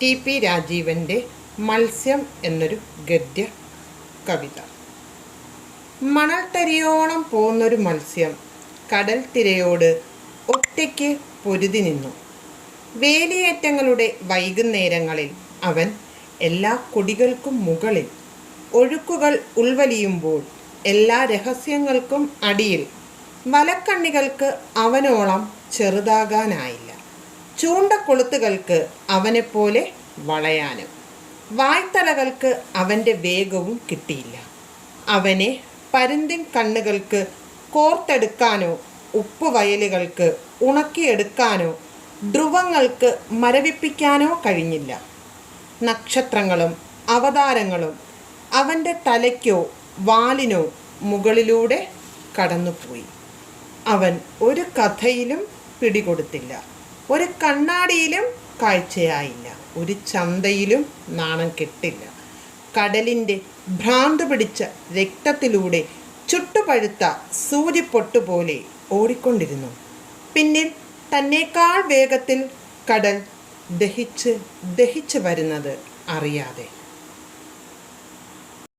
T P രാജീവന്റെ മത്സ്യം എന്നൊരു ഗദ്യ കവിത. മണൽത്തരിയോളം പോകുന്നൊരു മത്സ്യം കടൽ തിരയോട് ഒറ്റയ്ക്ക് പൊരുതി നിന്നു. വേലിയേറ്റങ്ങളുടെ വൈകുന്നേരങ്ങളിൽ അവൻ എല്ലാ കൊടികൾക്കും മുകളിൽ ഒഴുക്കുകൾ ഉൾവലിയുമ്പോൾ എല്ലാ രഹസ്യങ്ങൾക്കും അടിയിൽ വലക്കണ്ണികൾക്ക് അവനോളം ചെറുതാകാനായില്ല. ചൂണ്ടക്കൊളുത്തുകൾക്ക് അവനെപ്പോലെ വളയാനും. വായ്ത്തലകൾക്ക് അവന്റെ വേഗവും കിട്ടിയില്ല. അവനെ പരുന്തിൻ കണ്ണുകൾക്ക് കോർത്തെടുക്കാനോ ഉപ്പ് വയലുകൾക്ക് ഉണക്കിയെടുക്കാനോ ധ്രുവങ്ങൾക്ക് മരവിപ്പിക്കാനോ കഴിഞ്ഞില്ല. നക്ഷത്രങ്ങളും അവതാരങ്ങളും അവന്റെ തലയ്ക്കോ വാലിനോ മുകളിലൂടെ കടന്നുപോയി. അവൻ ഒരു കഥയിലും പിടികൊടുത്തില്ല. ഒരു കണ്ണാടിയിലും കാഴ്ചയായില്ല. ഒരു ചന്തയിലും നാണം കിട്ടില്ല. കടലിന്റെ ഭ്രാന്ത് പിടിച്ച രക്തത്തിലൂടെ ചുട്ടുപഴുത്ത സൂര്യപ്പൊട്ടുപോലെ ഓടിക്കൊണ്ടിരുന്നു. പിന്നിൽ തന്നേക്കാൾ വേഗത്തിൽ കടൽ ദഹിച്ച് ദഹിച്ച് വരുന്നത് അറിയാതെ.